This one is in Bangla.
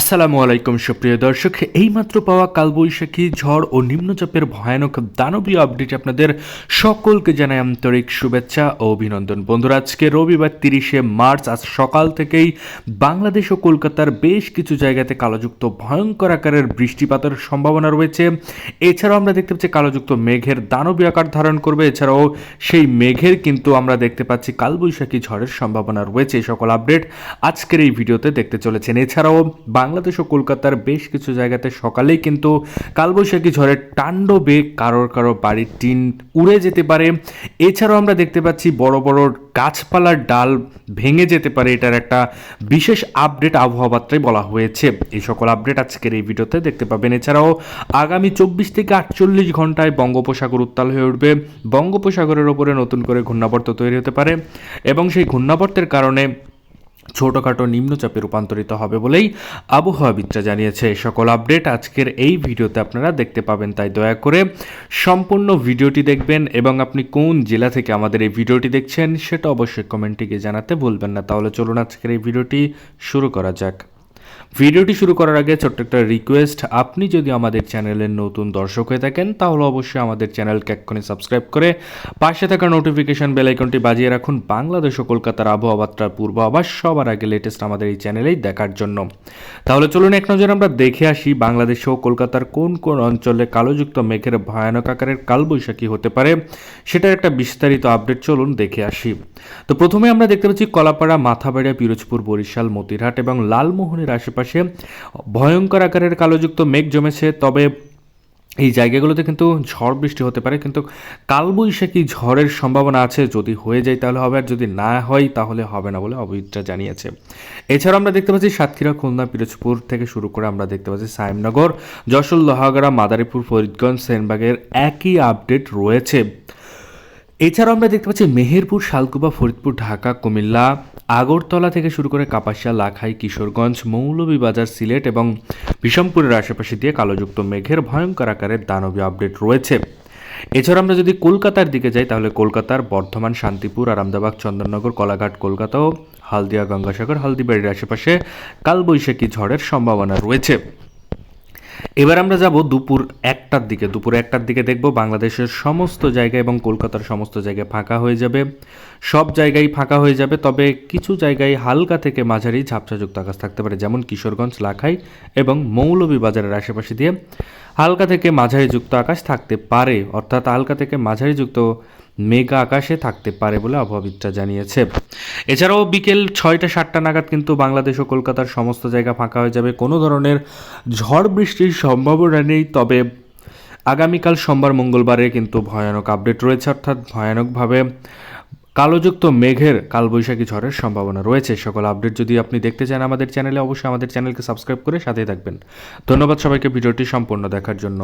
আসসালামু আলাইকুম, সুপ্রিয় দর্শক। এইমাত্র পাওয়া কালবৈশাখী ঝড় ও নিম্নচাপের ভয়ানক দানবীয় আপডেট আপনাদের সকলকে জানাই আন্তরিক শুভেচ্ছা ও অভিনন্দন। বন্ধুরা, আজকে রবিবার তিরিশে মার্চ, আজ সকাল থেকেই বাংলাদেশ ও কলকাতার বেশ কিছু জায়গাতে কালোযুক্ত ভয়ঙ্কর আকারের বৃষ্টিপাতের সম্ভাবনা রয়েছে। এছাড়াও আমরা দেখতে পাচ্ছি কালোযুক্ত মেঘের দানবীয় আকার ধারণ করবে। এছাড়াও সেই মেঘের কিন্তু আমরা দেখতে পাচ্ছি কালবৈশাখী ঝড়ের সম্ভাবনা রয়েছে। এই সকল আপডেট আজকের এই ভিডিওতে দেখতে চলেছেন। এছাড়াও বাংলাদেশ ও কলকাতার বেশ কিছু জায়গাতে সকালেই কিন্তু কালবৈশাখী ঝড়ের তাণ্ডবে কারোর কারও বাড়ির টিন উড়ে যেতে পারে। এছাড়াও আমরা দেখতে পাচ্ছি বড় বড় গাছপালার ডাল ভেঙে যেতে পারে এটার একটা বিশেষ আপডেট আবহাওয়া বার্তায় বলা হয়েছে। এই সকল আপডেট আজকের এই ভিডিওতে দেখতে পাবেন। এছাড়াও আগামী চব্বিশ থেকে আটচল্লিশ ঘন্টায় বঙ্গোপসাগর উত্তাল হয়ে উঠবে। বঙ্গোপসাগরের ওপরে নতুন করে ঘূর্ণাবর্ত তৈরি হতে পারে এবং সেই ঘূর্ণাবর্তের কারণে ছোটোখাটো নিম্নচাপে রূপান্তরিত হবে বলেই আবহাওয়াবিদরা জানিয়েছে। সকল আপডেট আজকের এই ভিডিওতে আপনারা দেখতে পাবেন, তাই দয়া করে সম্পূর্ণ ভিডিওটি দেখবেন এবং আপনি কোন জেলা থেকে আমাদের এই ভিডিওটি দেখছেন সেটা অবশ্যই কমেন্টে গিয়ে জানাতে ভুলবেন না। তাহলে চলুন আজকের এই ভিডিওটি শুরু করা যাক। ভিডিওটি শুরু করার আগে ছোট্ট একটা রিকোয়েস্ট আপনি যদি আমাদের চ্যানেলের নতুন দর্শক হয়ে থাকেন, তাহলে অবশ্যই আমাদের চ্যানেলকে এক্ষুনি সাবস্ক্রাইব করে পাশে থাকা নোটিফিকেশন বেল আইকনটি বাজিয়ে রাখুন। বাংলাদেশ ও কলকাতার আবহাওয়া বার্তার পূর্বাভাস সবার আগে লেটেস্ট আমাদের এই চ্যানেলেই দেখার জন্য। তাহলে চলুন এক নজর আমরা দেখে আসি বাংলাদেশ ও কলকাতার কোন কোন অঞ্চলে কালোযুক্ত মেঘের ভয়ানক আকারের কালবৈশাখী হতে পারে, সেটার একটা বিস্তারিত আপডেট চলুন দেখে আসি। তো প্রথমে আমরা দেখতে পাচ্ছি কলাপাড়া মাথাবাড়িয়া পিরোজপুর, বরিশাল, মতিরহাট এবং লালমোহনের আশেপাশে ভয়ঙ্কর আকারের কালোযুক্ত মেঘ জমেছে, তবে এই জায়গাগুলোতে কিন্তু ঝড় বৃষ্টি হতে পারে। কিন্তু কালবৈশাখী ঝড়ের সম্ভাবনা আছে। যদি হয়ে যায় তাহলে হবে, আর যদি না হয় তাহলে হবে না বলে অভিজ্ঞতা জানিয়েছে। এছাড়া আমরা দেখতে পাচ্ছি সাতক্ষীরা, খুলনা, পিরোজপুর থেকে শুরু করে আমরা দেখতে পাচ্ছি সাইমনগর যশোর লোহাগড়া মাদারীপুর, ফরিদগঞ্জ, সেনবাগের একই আপডেট রয়েছে। এছাড়াও আমরা দেখতে পাচ্ছি মেহেরপুর, শালকুবা, ফরিদপুর, ঢাকা, কুমিল্লা আগরতলা থেকে শুরু করে কাপাসিয়া, লাখাই, কিশোরগঞ্জ, মৌলভীবাজার, সিলেট এবং বিষমপুরের আশেপাশে দিয়ে কালোযুক্ত মেঘের ভয়ঙ্কর আকারের দানবীয় আপডেট রয়েছে। এছাড়া আমরা যদি কলকাতার দিকে যাই, তাহলে কলকাতার বর্ধমান, শান্তিপুর আরামদাবাগ চন্দননগর, কলাঘাট কলকাতা ও হালদিয়া, গঙ্গাসাগর, হালদিবাড়ির আশেপাশে কালবৈশাখী ঝড়ের সম্ভাবনা রয়েছে। এবার আমরা যাব দুপুর একটার দিকে। দুপুর একটার দিকে দেখব বাংলাদেশের সমস্ত জায়গা এবং কলকাতার সমস্ত জায়গায় ফাঁকা হয়ে যাবে। সব জায়গায় ফাঁকা হয়ে যাবে, তবে কিছু জায়গায় হালকা থেকে মাঝারি ঝাপসাযুক্ত আকাশ থাকতে পারে, যেমন কিশোরগঞ্জ, লাখাই এবং মৌলভীবাজারের আশেপাশে দিয়ে হালকা থেকে মাঝারি যুক্ত আকাশ থাকতে পারে। অর্থাৎ হালকা থেকে মাঝারি যুক্ত মেঘা আকাশে থাকতে পারে বলে আবহাওয়াবিদরা জানিয়েছে। এছাড়াও বিকেল ছয়টা সাতটা নাগাদ কিন্তু বাংলাদেশ ও কলকাতার সমস্ত জায়গা ফাঁকা হয়ে যাবে। কোনো ধরনের ঝড় বৃষ্টির সম্ভাবনা নেই, তবে আগামীকাল সোমবার, মঙ্গলবারে কিন্তু ভয়ানক আপডেট রয়েছে। অর্থাৎ ভয়ানকভাবে কালোযুক্ত মেঘের কালবৈশাখী ঝড়ের সম্ভাবনা রয়েছে। সকল আপডেট যদি আপনি দেখতে চান আমাদের চ্যানেলে, অবশ্যই আমাদের চ্যানেলকে সাবস্ক্রাইব করে সাথেই থাকবেন। ধন্যবাদ সবাইকে ভিডিওটি সম্পূর্ণ দেখার জন্য।